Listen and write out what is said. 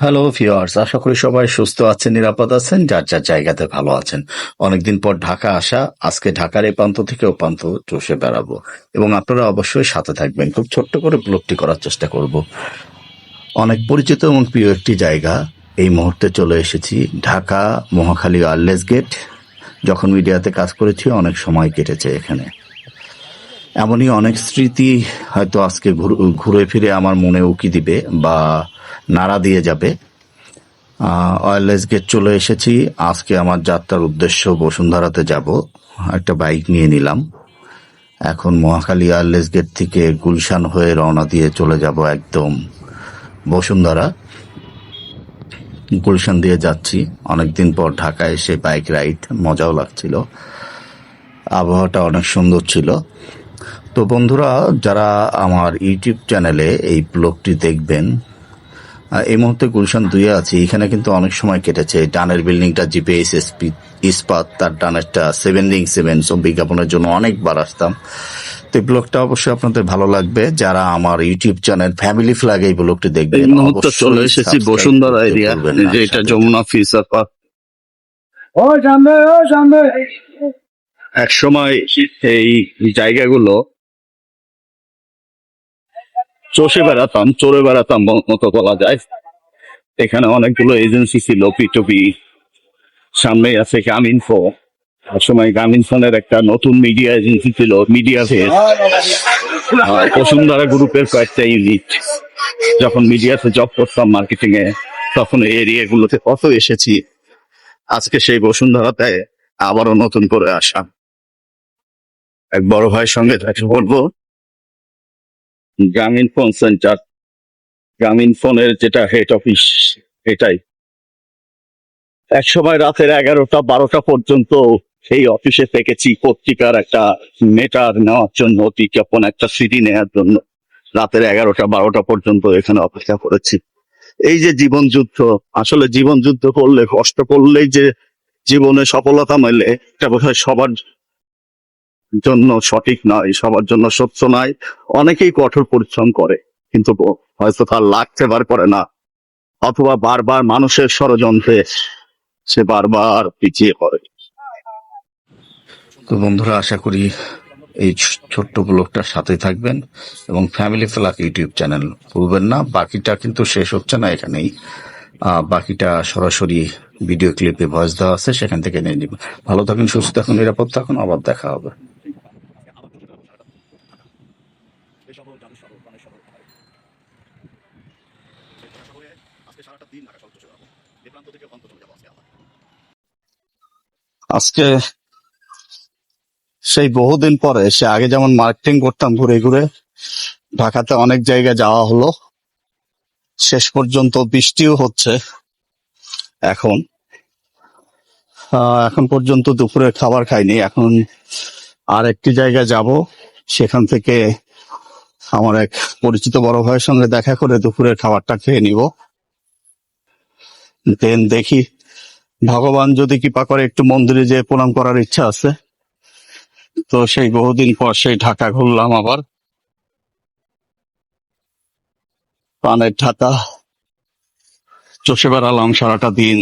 Hello viewers আশা করি সবাই সুস্থ আছেন, নিরাপদ আছেন, যার যার জায়গাতে ভালো আছেন। অনেকদিন পর ঢাকা আসা, আজকে ঢাকার এই প্রান্ত থেকে ও প্রান্ত চষে বেড়াবো। এবং আপনারা অবশ্যই সাথে থাকবেন। খুব ছোট্ট করে ব্লগটি করার চেষ্টা করব। অনেক পরিচিত এবং প্রিয় একটি জায়গা। এই মুহূর্তে চলে এসেছি ঢাকা মহাখালী আর্লেস গেট। যখন মিডিয়াতে কাজ করেছি, অনেক সময় কেটেছে এখানে। এমনই অনেক স্মৃতি হয়তো আজকে ঘুরে ফিরে আমার মনে উকি দিবে বা নাড়া দিয়ে যাবে। অয়েলেস গেট চলে এসেছি। আজকে আমার যাত্রার উদ্দেশ্য বসুন্ধরাতে যাব। একটা বাইক নিয়ে নিলাম। এখন মহাখালী আর্লেস গেট থেকে গুলশান হয়ে রওনা দিয়ে চলে যাব একদম বসুন্ধরা। গুলশান দিয়ে যাচ্ছি। অনেকদিন পর ঢাকায় এসে বাইক রাইড মজাও লাগছিল। আবহাওয়াটা অনেক সুন্দর ছিল। তো বন্ধুরা, যারা আমার ইউটিউব চ্যানেলে এই ব্লগটি দেখবেন এই মুহূর্তে গুলশান দুইয়ে আছি। এখানে কিন্তু অনেক সময় কেটেছে। ডানের বিল্ডিংটা জিপিএস ইস্পাত তার ডানেরটা সেভেন রিং সেভেন সব বিজ্ঞাপনের জন্য অনেকবার আসতাম। তো এই ব্লগটা অবশ্যই আপনাদের ভালো লাগবে। যারা আমার ইউটিউব চ্যানেল ফ্যামিলি ফ্ল্যাগ এই ব্লগটি দেখবেন এই মুহূর্তে চলে এসেছি বসুন্ধরা এরিয়া ভুলবেন যে এটা যমুনা ফিসার পার্ক ও সামনে ও সামনে। এক সময় এই জায়গাগুলো চষে বেড়াতাম, চড়ে বেড়াতাম মতো বলা যায়। এখানে অনেকগুলো এজেন্সি ছিল পিটপি সামনে আছে গ্রামীণফো এক সময় গ্রামীণফোনের একটা নতুন মিডিয়া এজেন্সি ছিল মিডিয়া ফেস বসুন্ধরা গ্রুপের কয়েকটা ইউনিট যখন মিডিয়াতে জব করতাম মার্কেটিং এ, তখন এই এরিয়া গুলোতে কত এসেছি। আজকে সেই বসুন্ধরাতে আবারও নতুন করে আসা। এক বড় ভাইয়ের সঙ্গে দেখা বলব গ্রামীণ ফোন সেন্টার গ্রামীণ ফোনের যেটা হেড অফিস এটাই এক সময় রাতের এগারোটা, বারোটা পর্যন্ত সেই অফিসে থেকেছি পত্রিকার একটা মেটার নেওয়ার জন্য, বিজ্ঞাপন একটা সিডি নেওয়ার জন্য। রাতের এগারোটা, বারোটা পর্যন্ত এখানে অপেক্ষা করেছি। এই যে জীবন যুদ্ধ, আসলে জীবন যুদ্ধ করলে, কষ্ট করলেই যে জীবনে সফলতা মেলে, এটা বোধহয় সবার জন্য সঠিক নয়, সবার জন্য সত্য নয়। অনেকেই কঠোর পরিশ্রম করে, কিন্তু হয়তো তার লাগতে বার করে না। অথবা বারবার মানুষের ষড়যন্ত্রে সে বারবার পিছিয়ে পড়ে। তো বন্ধুরা, আশা করি এই ছোট্ট ব্লগটার সাথে থাকবেন এবং ফ্যামিলি ফ্লাক ইউটিউব চ্যানেল ভুলবেন না। বাকিটা কিন্তু শেষ হচ্ছে না এখানেই। বাকিটা সরাসরি ভিডিও ক্লিপে ভয়েস দেওয়া আছে, সেখান থেকে নিয়ে নিবেন। ভালো থাকুন, সুস্থ থাকুন, নিরাপদ থাকুন, আবার দেখা হবে। আজকে সেই বহুদিন পরে সে আগে যেমন মার্কেটিং করতাম ঘুরে ঘুরে, ঢাকাতে অনেক জায়গায় যাওয়া হলো। শেষ পর্যন্ত বৃষ্টিও হচ্ছে এখন। এখন পর্যন্ত দুপুরে খাবার খাইনি। এখন আর একটি জায়গায় যাব। সেখান থেকে আমার এক পরিচিত বড় ভাইয়ের সঙ্গে দেখা করে দুপুরের খাবারটা খেয়ে নিব। দেন দেখি, ভগবান যদি কৃপা করে একটু মন্দিরে যেয়ে প্রণাম করার ইচ্ছা আছে। তো সেই বহুদিন পর সেই ঢাকা ঘুরলাম আবার। পানের ঢাকা চষে বেড়ালাম সারাটা দিন